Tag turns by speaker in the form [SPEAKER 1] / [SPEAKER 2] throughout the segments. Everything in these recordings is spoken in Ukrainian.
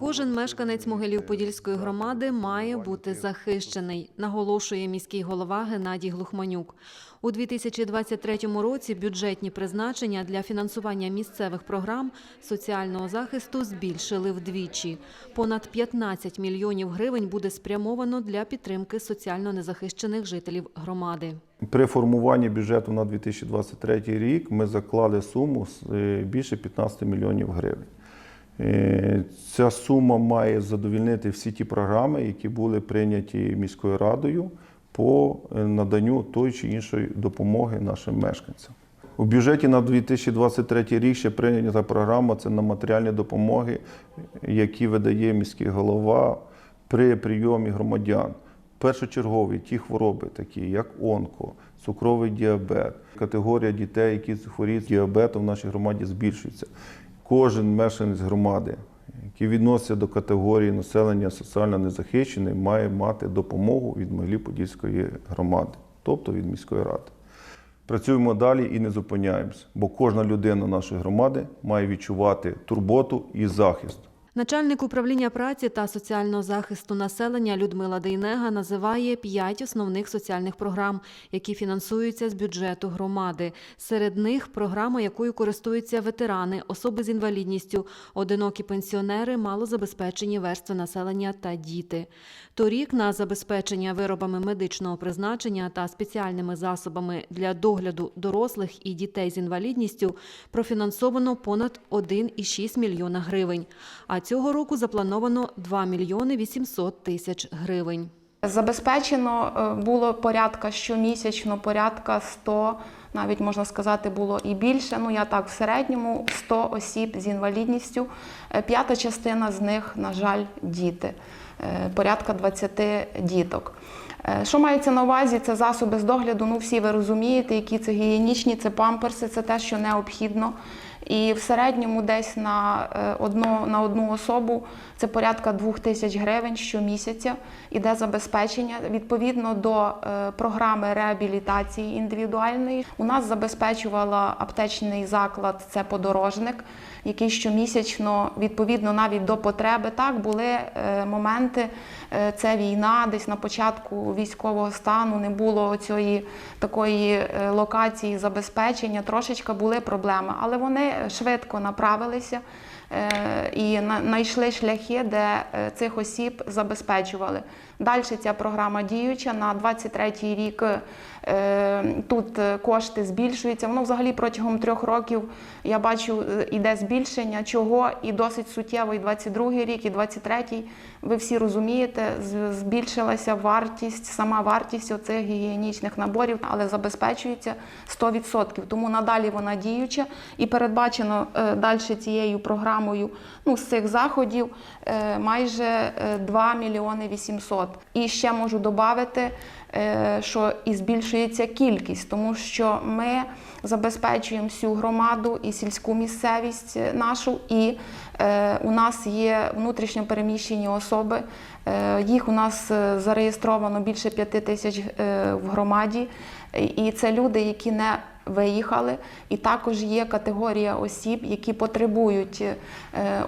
[SPEAKER 1] Кожен мешканець Могилів-Подільської громади має бути захищений, наголошує міський голова Геннадій Глухманюк. У 2023 році бюджетні призначення для фінансування місцевих програм соціального захисту збільшили вдвічі. Понад 15 мільйонів гривень буде спрямовано для підтримки соціально незахищених жителів громади.
[SPEAKER 2] При формуванні бюджету на 2023 рік ми заклали суму е, більше 15 мільйонів гривень. Е, Ця сума має задовільнити всі ті програми, які були прийняті міською радою по е, наданню тої чи іншої допомоги нашим мешканцям. У бюджеті на 2023 рік ще прийнята програма це на матеріальні допомоги, які видає міський голова при прийомі громадян. Першочергові ті хвороби, такі як онко, цукровий діабет, категорія дітей, які хворіють діабетом в нашій громаді збільшується. Кожен мешканець громади, який відноситься до категорії населення соціально незахищений, має мати допомогу від Могилі-Подільської громади, тобто від міської ради. Працюємо далі і не зупиняємося, бо кожна людина нашої громади має відчувати турботу і захист.
[SPEAKER 1] Начальник управління праці та соціального захисту населення Людмила Дейнега називає п'ять основних соціальних програм, які фінансуються з бюджету громади. Серед них програма, якою користуються ветерани, особи з інвалідністю, одинокі пенсіонери, малозабезпечені верстви населення та діти. Торік на забезпечення виробами медичного призначення та спеціальними засобами для догляду дорослих і дітей з інвалідністю профінансовано понад 1,6 мільйона гривень. А цього року заплановано 2 мільйони 800 тисяч гривень.
[SPEAKER 3] Забезпечено е, було порядка щомісячно, порядка 100, навіть можна сказати, було і більше. Ну я так в середньому 100 осіб з інвалідністю. Е, П'ята частина з них, на жаль, діти, Е, порядка 20 діток. Що мається на увазі? Це засоби з догляду. Ну всі ви розумієте, які це гігієнічні, це памперси, це те, що необхідно. І в середньому десь на е, одну, на одну особу це порядка 2 тисяч гривень щомісяця іде забезпечення. Відповідно до е, програми реабілітації індивідуальної, у нас забезпечувала аптечний заклад це подорожник, який щомісячно, відповідно навіть до потреби, так були е, моменти. е, Це війна, десь на початку військового стану не було цієї такої локації забезпечення. Трошечка були проблеми, але вони швидко направилися і на- знайшли шляхи, де е, цих осіб забезпечували. Далі ця програма діюча на 23-й рік. е, Тут е, кошти збільшуються. Воно взагалі протягом трьох років я бачу е, іде збільшення, чого і досить суттєво. І 22-й рік, і 23-й. Ви всі розумієте, збільшилася вартість, сама вартість оцих гігієнічних наборів, але забезпечується 100%. Тому надалі вона діюча і передбачено е, далі цією програмою ну, з цих заходів е, майже е, 2 мільйони 800. І ще можу додати, е, що і збільшується кількість, тому що ми забезпечуємо всю громаду і сільську місцевість е, нашу, і е, у нас є внутрішньо переміщені особи. Е, Їх у нас е, зареєстровано більше п'яти тисяч е, в громаді, і це люди, які не виїхали. І також є категорія осіб, які потребують е,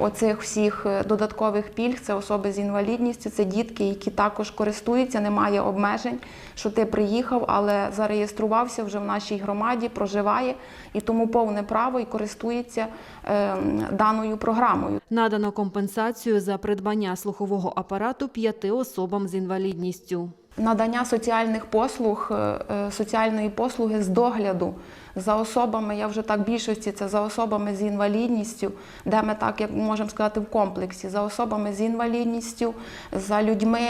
[SPEAKER 3] оцих всіх е, додаткових пільг. Це особи з інвалідністю, це дітки, які також користуються, немає обмежень, що ти приїхав, але зареєструвався вже в нашій громаді, проживає і тому повне право і користується е, даною програмою.
[SPEAKER 1] Надано компенсацію за придбання слухового апарату п'яти особам з інвалідністю.
[SPEAKER 3] Надання соціальних послуг, е, е, соціальної послуги з догляду за особами, я вже так більшості це за особами з інвалідністю, де ми так, як можемо сказати, в комплексі, за особами з інвалідністю, за людьми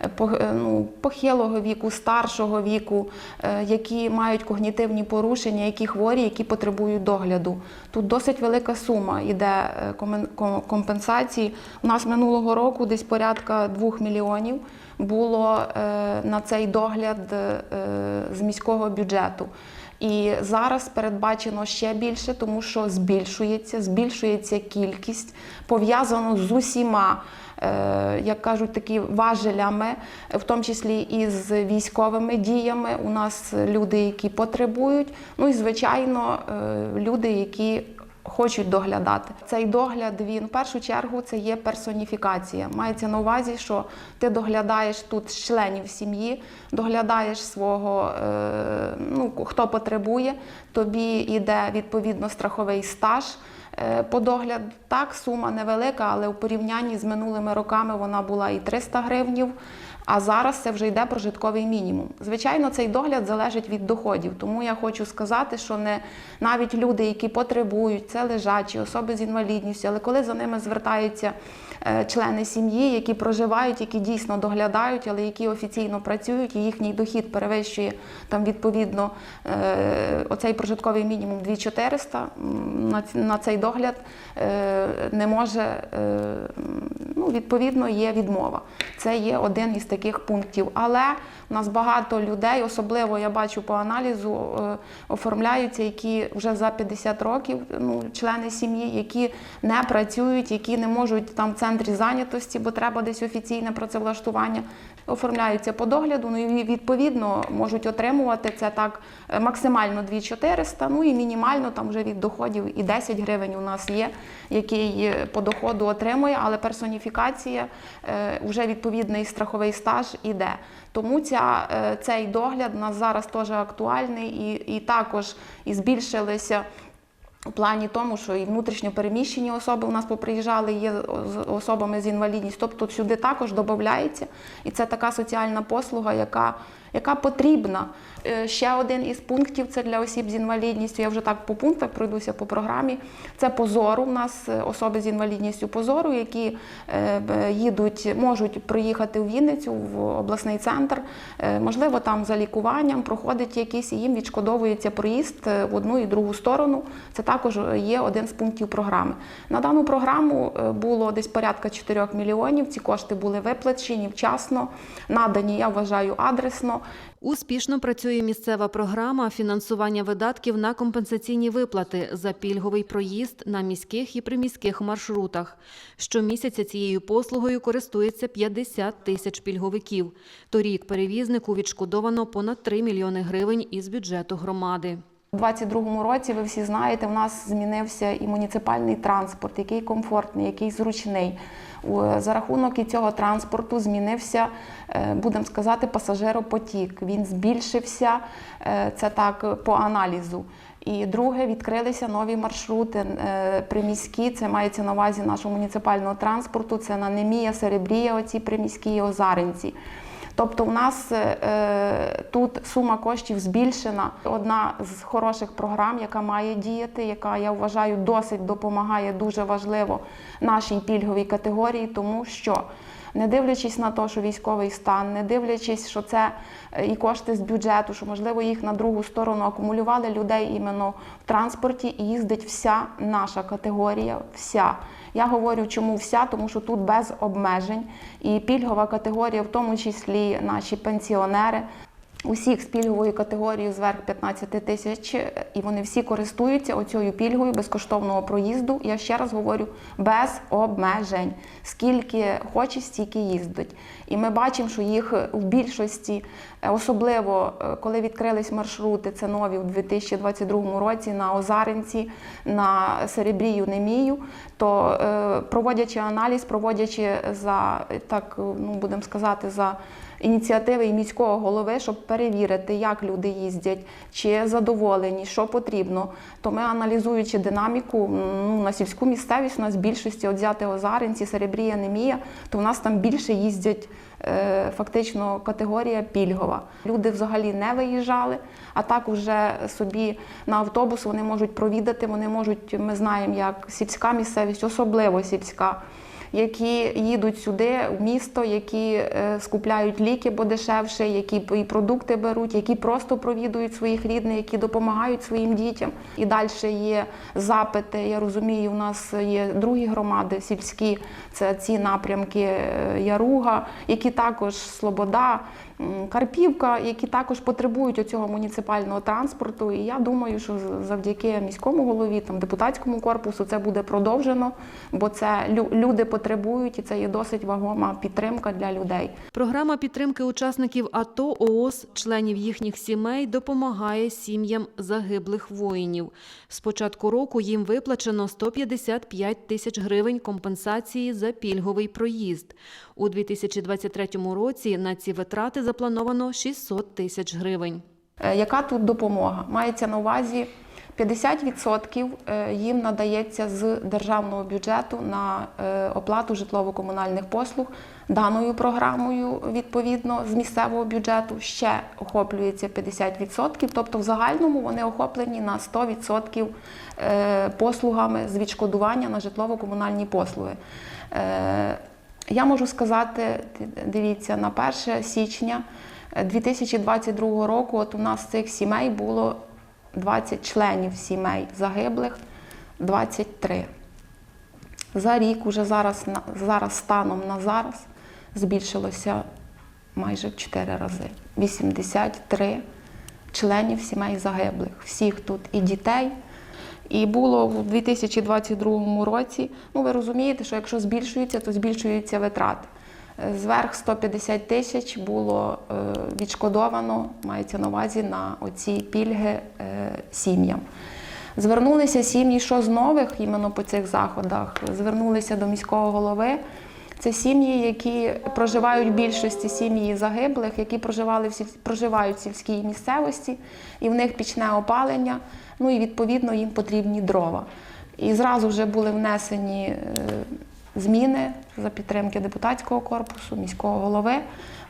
[SPEAKER 3] е, ну, похилого віку, старшого віку, які мають когнітивні порушення, які хворі, які потребують догляду. Тут досить велика сума йде е, компенсації. У нас минулого року десь порядка 2 мільйонів було е, на цей догляд е, з міського бюджету. І зараз передбачено ще більше, тому що збільшується, збільшується кількість, пов'язано з усіма, е, як кажуть, такі важелями, в тому числі і з військовими діями. У нас люди, які потребують, ну і звичайно, люди, які хочуть доглядати. Цей догляд він в першу чергу це є персоніфікація. Мається на увазі, що ти доглядаєш тут членів сім'ї, доглядаєш свого, е, ну хто потребує, тобі йде відповідно страховий стаж. Е, По догляд так, сума невелика, але у порівнянні з минулими роками вона була і 300 гривнів, а зараз це вже йде прожитковий мінімум. Звичайно, цей догляд залежить від доходів, тому я хочу сказати, що не навіть люди, які потребують, це лежачі, особи з інвалідністю, але коли за ними звертаються члени сім'ї, які проживають, які дійсно доглядають, але які офіційно працюють, і їхній дохід перевищує там відповідно е, оцей прожитковий мінімум 2400, м, на, цей догляд е, не може, е, ну, відповідно, є відмова. Це є один із таких пунктів. Але у нас багато людей, особливо я бачу по аналізу, е, оформляються, які вже за 50 років, ну, члени сім'ї, які не працюють, які не можуть там в центрі зайнятості, бо треба десь офіційне працевлаштування. Оформляються по догляду, ну і відповідно можуть отримувати це так е, максимально 2400, ну і мінімально там вже від доходів і 10 гривень у нас є, який е, по доходу отримує, але персоніфікація е, вже відповідний страховий стаж іде. Тому ця, цей догляд у нас зараз теж актуальний і, і також і збільшилися. У плані тому, що і внутрішньо переміщені особи у нас поприїжджали, є з особами з інвалідністю. Тобто сюди також додається. І це така соціальна послуга, яка, яка потрібна. Е, Ще один із пунктів це для осіб з інвалідністю. Я вже так по пунктах пройдуся по програмі. Це позору. У нас особи з інвалідністю позору, які е, їдуть, можуть приїхати в Вінницю в обласний центр. Е, Можливо, там за лікуванням проходить якийсь, і їм відшкодовується проїзд в одну і другу сторону. Це також є один з пунктів програми. На дану програму е, було десь порядка 4 мільйонів. Ці кошти були виплачені вчасно, надані, я вважаю, адресно.
[SPEAKER 1] Успішно працює місцева програма фінансування видатків на компенсаційні виплати за пільговий проїзд на міських і приміських маршрутах. Щомісяця цією послугою користується 50 тисяч пільговиків. Торік перевізнику відшкодовано понад 3 мільйони гривень із бюджету громади.
[SPEAKER 3] У 2022 році, ви всі знаєте, у нас змінився і муніципальний транспорт, який комфортний, який зручний. За рахунок і цього транспорту змінився, е, будемо сказати, пасажиропотік. Він збільшився, е, це так по аналізу. І друге, відкрилися нові маршрути е, приміські. Це мається на увазі нашого муніципального транспорту. Це на Немія, Серебрія, оці приміські і Озаринці. Тобто у нас е, тут сума коштів збільшена. Одна з хороших програм, яка має діяти, яка я вважаю досить допомагає дуже важливо нашій пільговій категорії, тому що не дивлячись на те, що військовий стан, не дивлячись, що це е, і кошти з бюджету, що можливо їх на другу сторону акумулювали людей іменно в транспорті, і їздить вся наша категорія, вся. Я говорю, чому вся, тому що тут без обмежень і пільгова категорія, в тому числі наші пенсіонери. Усіх з пільговою категорією зверх 15 тисяч, і вони всі користуються оцією пільгою безкоштовного проїзду. Я ще раз говорю, без обмежень. Скільки хоче, стільки їздить. І ми бачимо, що їх в більшості, е, особливо е, коли відкрились маршрути, це нові у 2022 році на Озаринці, на Серебрію, Немію, то е, проводячи аналіз, проводячи за так, ну будемо сказати, за ініціативи і міського голови, щоб перевірити, як люди їздять, чи задоволені, що потрібно. То ми, аналізуючи динаміку ну, на сільську місцевість, у нас більшості от взяти Озаринці, Серебрія, Немія, то в нас там більше їздять е, фактично категорія пільгова. Люди взагалі не виїжджали, а так уже собі на автобус вони можуть провідати, вони можуть, ми знаємо, як сільська місцевість, особливо сільська які їдуть сюди в місто, які е, скупляють ліки, бо дешевше, які і продукти беруть, які просто провідують своїх рідних, які допомагають своїм дітям. І далі є запити. Я розумію, у нас є другі громади сільські, це ці напрямки е, Яруга, які також Слобода. Карпівка, які також потребують цього муніципального транспорту. І я думаю, що завдяки міському голові, там депутатському корпусу, це буде продовжено, бо це люди потребують, і це є досить вагома підтримка для людей.
[SPEAKER 1] Програма підтримки учасників АТО ООС, членів їхніх сімей, допомагає сім'ям загиблих воїнів. З початку року їм виплачено 155 тисяч гривень компенсації за пільговий проїзд. У 2023 році на ці витрати заплановано 600 тисяч гривень.
[SPEAKER 3] Е, Яка тут допомога? Мається на увазі 50% е, їм надається з державного бюджету на е, оплату житлово-комунальних послуг. Даною програмою, відповідно, з місцевого бюджету ще охоплюється 50%, тобто в загальному вони охоплені на 100% е, послугами з відшкодування на житлово-комунальні послуги. Е, Я можу сказати, дивіться, на 1 січня 2022 року от у нас цих сімей було 20 членів сімей загиблих, 23. За рік, уже зараз, зараз станом на зараз, збільшилося майже в 4 рази. 83 членів сімей загиблих. Всіх тут і дітей. І було в 2022 році, ну ви розумієте, що якщо збільшується, то збільшуються витрати. Зверх 150 тисяч було е, відшкодовано, мається на увазі на оці пільги е, сім'ям. Звернулися сім'ї, що з нових, іменно по цих заходах, звернулися до міського голови. Це сім'ї, які проживають в більшості сім'ї загиблих, які проживали в сіль... проживають в сільській місцевості, і в них пічне опалення, ну і відповідно їм потрібні дрова. І зразу вже були внесені е, зміни за підтримки депутатського корпусу, міського голови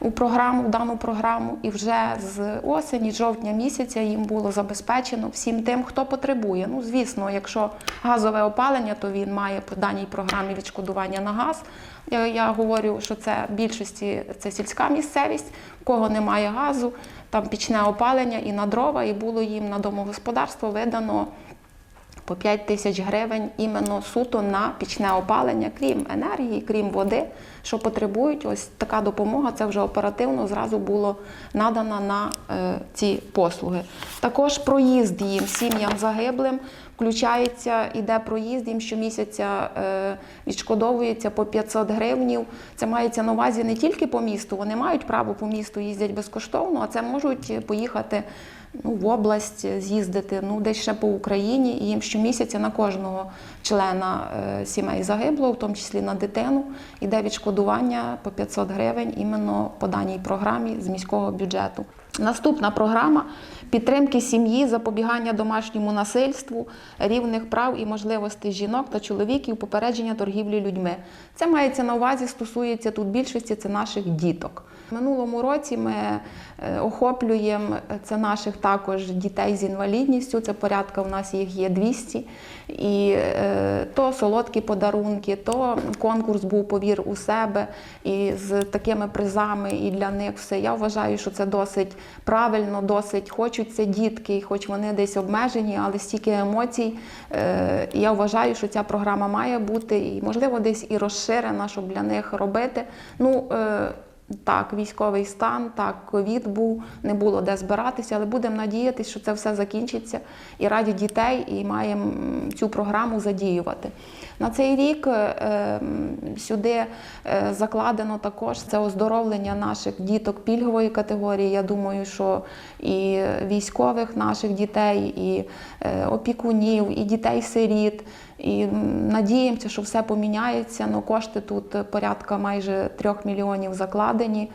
[SPEAKER 3] у програму, в дану програму. І вже з осені, жовтня місяця їм було забезпечено всім тим, хто потребує. Ну, звісно, якщо газове опалення, то він має по даній програмі відшкодування на газ. Я, я говорю, що це більшості це сільська місцевість, в кого немає газу, там пічне опалення і на дрова, і було їм на домогосподарство видано по 5 тисяч гривень іменно суто на пічне опалення, крім енергії, крім води, що потребують. Ось така допомога. Це вже оперативно зразу було надана на е, ці послуги. Також проїзд їм сім'ям загиблим. Включається, іде проїзд, їм щомісяця е, відшкодовується по 500 гривнів. Це мається на увазі не тільки по місту, вони мають право по місту їздять безкоштовно, а це можуть поїхати ну, в область, з'їздити, ну десь ще по Україні. І їм щомісяця на кожного члена е, сімей загиблого, в тому числі на дитину, іде відшкодування по 500 гривень іменно по даній програмі з міського бюджету. Наступна програма підтримки сім'ї, запобігання домашньому насильству, рівних прав і можливостей жінок та чоловіків, попередження торгівлі людьми. Це мається на увазі, стосується тут більшості це наших діток. Минулому році ми е, охоплюємо це наших також дітей з інвалідністю. Це порядка у нас їх є 200. І е, то солодкі подарунки, то конкурс був повір у себе і з такими призами, і для них все. Я вважаю, що це досить правильно, досить хочуть це дітки, хоч вони десь обмежені, але стільки емоцій. Е, я вважаю, що ця програма має бути і, можливо, десь і розширена, щоб для них робити. Ну, е, так, військовий стан, так, ковід був, не було де збиратися, але будемо надіятися, що це все закінчиться і раді дітей, і маємо цю програму задіювати. На цей рік е, сюди е, закладено також це оздоровлення наших діток пільгової категорії. Я думаю, що і військових наших дітей, і е, опікунів, і дітей-сиріт. І надіємося, що все поміняється. Ну, кошти тут порядка майже трьох мільйонів закладені.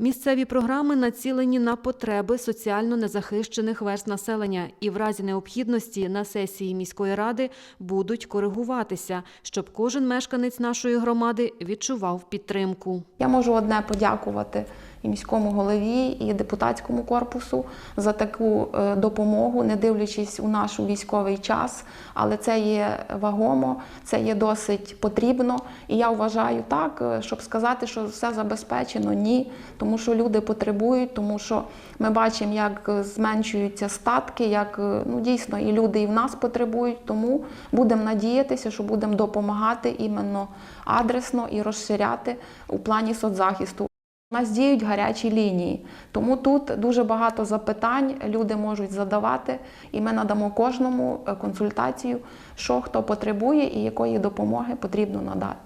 [SPEAKER 1] Місцеві програми націлені на потреби соціально незахищених верст населення і в разі необхідності на сесії міської ради будуть коригуватися, щоб кожен мешканець нашої громади відчував підтримку.
[SPEAKER 3] Я можу одне подякувати і міському голові, і депутатському корпусу за таку е, допомогу, не дивлячись у наш військовий час. Але це є вагомо, це є досить потрібно. І я вважаю так, е, щоб сказати, що все забезпечено, ні, тому що люди потребують, тому що ми бачимо, як е, зменшуються статки, як ну дійсно і люди і в нас потребують. Тому будемо надіятися, що будемо допомагати іменно адресно і розширяти у плані соцзахисту. У нас діють гарячі лінії, тому тут дуже багато запитань люди можуть задавати, і ми надамо кожному е, консультацію, що хто потребує і якої допомоги потрібно надати.